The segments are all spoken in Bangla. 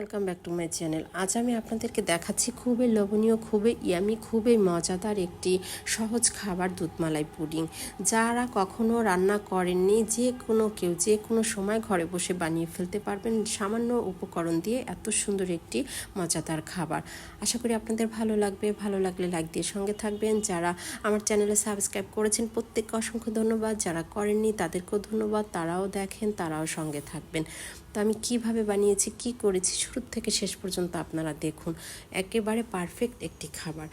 Welcome back to my channel আজ আমি আপনাদেরকে দেখাচ্ছি খুবই লোভনীয়, খুবই ইয়ামি খুবই মজাদার একটি সহজ খাবার দুধমালাই পুডিং। যারা কখনো রান্না করেননি, যে কোনো কেউ যে কোনো সময় ঘরে বসে বানিয়ে ফেলতে পারবেন সামান্য উপকরণ দিয়ে এত সুন্দর একটি মজাদার খাবার। আশা করি আপনাদের ভালো লাগবে। ভালো লাগলে লাইক দিয়ে সঙ্গে থাকবেন। যারা আমার চ্যানেলে সাবস্ক্রাইব করেছেন, প্রত্যেককে অসংখ্য ধন্যবাদ। যারা করেননি, তাদেরকেও ধন্যবাদ। তারাও দেখেন, তারাও সঙ্গে থাকবেন। তো আমি কীভাবে বানিয়েছি, কি করেছি, শুরু থেকে শেষ পর্যন্ত আপনারা দেখুন। একেবারে পারফেক্ট একটি খাবার।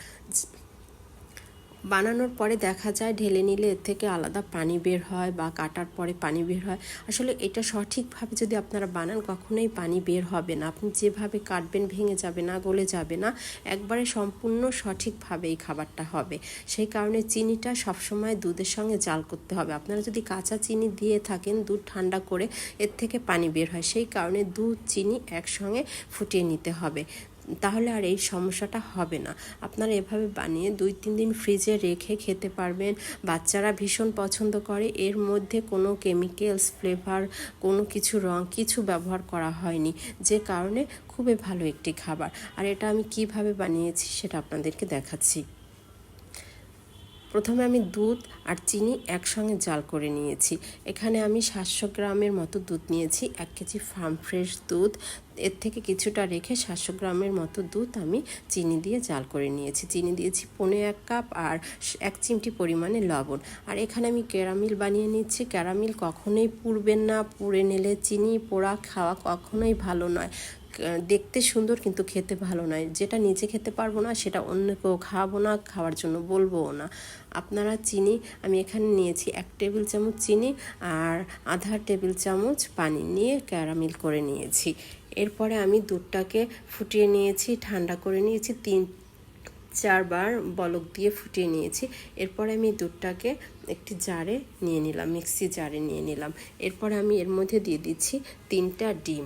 বানানোর পরে দেখা যায় ঢেলে নিলে এর থেকে আলাদা পানি বের হয় বা কাটার পরে পানি বের হয়। আসলে এটা সঠিকভাবে যদি আপনারা বানান, কখনোই পানি বের হবে না। আপনি যেভাবে কাটবেন ভেঙে যাবে না, গলে যাবে না, একবারে সম্পূর্ণ সঠিকভাবে এই খাবারটা হবে। সেই কারণে চিনিটা সবসময় দুধের সঙ্গে জাল করতে হবে। আপনারা যদি কাঁচা চিনি দিয়ে থাকেন, দুধ ঠান্ডা করে এর থেকে পানি বের হয়। সেই কারণে দুধ, চিনি একসঙ্গে ফুটিয়ে নিতে হবে। তাহলে আর এই সমস্যাটা হবে না। আপনারা এভাবে বানিয়ে দুই, তিন দিন ফ্রিজে রেখে খেতে পারবেন। বাচ্চারা ভীষণ পছন্দ করে। এর মধ্যে কোনো কেমিক্যালস ফ্লেভার কোনো কিছু রং কিছু ব্যবহার করা হয়নি। যে কারণে খুবই ভালো একটি খাবার। আর এটা আমি কীভাবে বানিয়েছি সেটা আপনাদেরকে দেখাচ্ছি। প্রথমে আমি দুধ আর চিনি একসঙ্গে জাল করে নিয়েছি। এখানে আমি সাতশো গ্রামের মতো দুধ নিয়েছি, এক কেজি ফার্ম ফ্রেশ দুধ। এর থেকে কিছুটা রেখে সাতশো গ্রামের মতো দুধ আমি চিনি দিয়ে জাল করে নিয়েছি। চিনি দিয়েছি পনেরো এক কাপ আর এক চিমটি পরিমাণে লবণ। আর এখানে আমি ক্যারামিল বানিয়ে নিচ্ছি। ক্যারামিল কখনোই পুড়বেন না, পুড়ে নিলে চিনি পোড়া খাওয়া কখনোই ভালো নয়। দেখতে সুন্দর কিন্তু খেতে ভালো নয়। যেটা নিজে খেতে পারব না, সেটা অন্য কেউ খাওয়াবো না, খাওয়ার জন্য বলবোও না। আপনারা চিনি, আমি এখানে নিয়েছি এক টেবিল চামচ চিনি আর আধা টেবিল চামচ পানি নিয়ে ক্যারামিল করে নিয়েছি। এরপরে আমি দুধটাকে ফুটিয়ে নিয়েছি, ঠান্ডা করে নিয়েছি, তিন, চারবার বলক দিয়ে ফুটিয়ে নিয়েছি। এরপরে আমি দুধটাকে একটি জারে নিয়ে নিলাম, মিক্সি জারে নিয়ে নিলাম। এরপরে আমি এর মধ্যে দিয়ে দিচ্ছি তিনটা ডিম।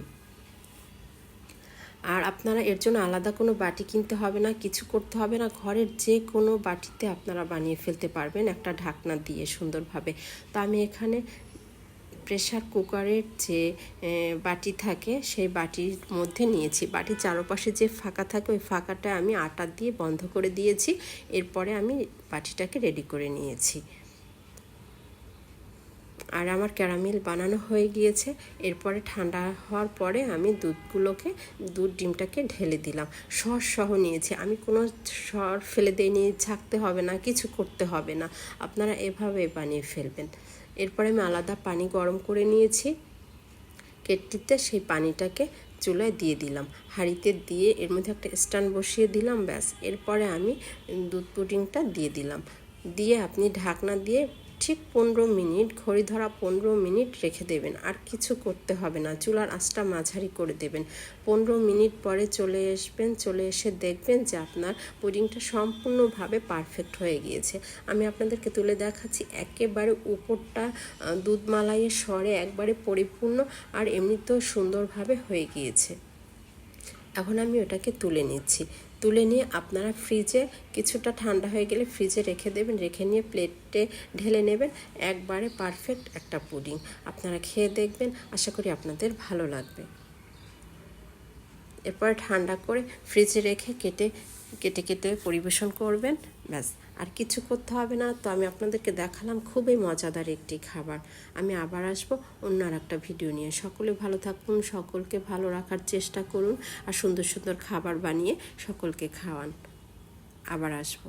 আর আপনারা এর জন্য আলাদা কোনো বাটি কিনতে হবে না, কিছু করতে হবে না, ঘরের যে কোনো বাটিতে আপনারা বানিয়ে ফেলতে পারবেন একটা ঢাকনা দিয়ে সুন্দরভাবে। তো আমি এখানে প্রেশার কুকারের যে বাটি থাকে সেই বাটির মধ্যে নিয়েছি। বাটির চারপাশে যে ফাঁকা থাকে ওই ফাঁকাটা আমি আটা দিয়ে বন্ধ করে দিয়েছি। এরপরে আমি বাটিটাকে রেডি করে নিয়েছি। আর আমার ক্যারামেল বানানো হয়ে গিয়েছে। এরপরে ঠান্ডা হওয়ার পরে আমি দুধগুলোকে, দুধ ডিমটাকে ঢেলে দিলাম। সর সহ নিয়েছি। আমি কোনো সর ফেলে দিইনি ঝাঁকতে হবে না, কিছু করতে হবে না। আপনারা এভাবে বানিয়ে ফেলবেন। এরপরে আমি আলাদা পানি গরম করে নিয়েছি। কেটটিতে সেই পানিটাকে চুলায় দিয়ে দিলাম। হাঁড়িতে দিয়ে এর মধ্যে একটা স্ট্যান্ড বসিয়ে দিলাম, ব্যাস। এরপরে আমি দুধ পুডিংটা দিয়ে দিলাম। দিয়ে আপনি ঢাকনা দিয়ে ঠিক পনেরো মিনিট, ঘড়ি ধরা পনেরো মিনিট রেখে দেবেন। আর কিছু করতে হবে না, চুলার আঁচটা মাঝারি করে দেবেন। পনেরো মিনিট পরে চলে আসবেন, চলে এসে দেখবেন যে আপনার পুডিংটা সম্পূর্ণভাবে পারফেক্ট হয়ে গিয়েছে। আমি আপনাদেরকে তুলে দেখাচ্ছি, একেবারে উপরটা দুধ মালাইয়ের স্বরে একবারে পরিপূর্ণ আর এমনিতেও সুন্দরভাবে হয়ে গিয়েছে। এখন আমি ওটাকে তুলে নিচ্ছি। তুলে নিয়ে আপনারা ফ্রিজে কিছুটা ঠান্ডা হয়ে গেলে ফ্রিজে রেখে দেবেন, রেখে নিয়ে প্লেটে ঢেলে নেবেন। একবারে পারফেক্ট একটা পুডিং আপনারা খেয়ে দেখবেন, আশা করি আপনাদের ভালো লাগবে। এরপর ঠান্ডা করে ফ্রিজে রেখে কেটে কেটে কেটে পরিবেশন করবেন, ব্যাস। আর কিছু করতে হবে না, তো আমি আপনাদেরকে দেখালাম খুবই মজাদার একটি খাবার। আমি আবার আসব অন্য আর একটা ভিডিও নিয়ে। সকলে ভালো থাকুন, সকলকে ভালো রাখার চেষ্টা করুন, আর সুন্দর সুন্দর খাবার বানিয়ে সকলকে খাওয়ান। আবার আসব।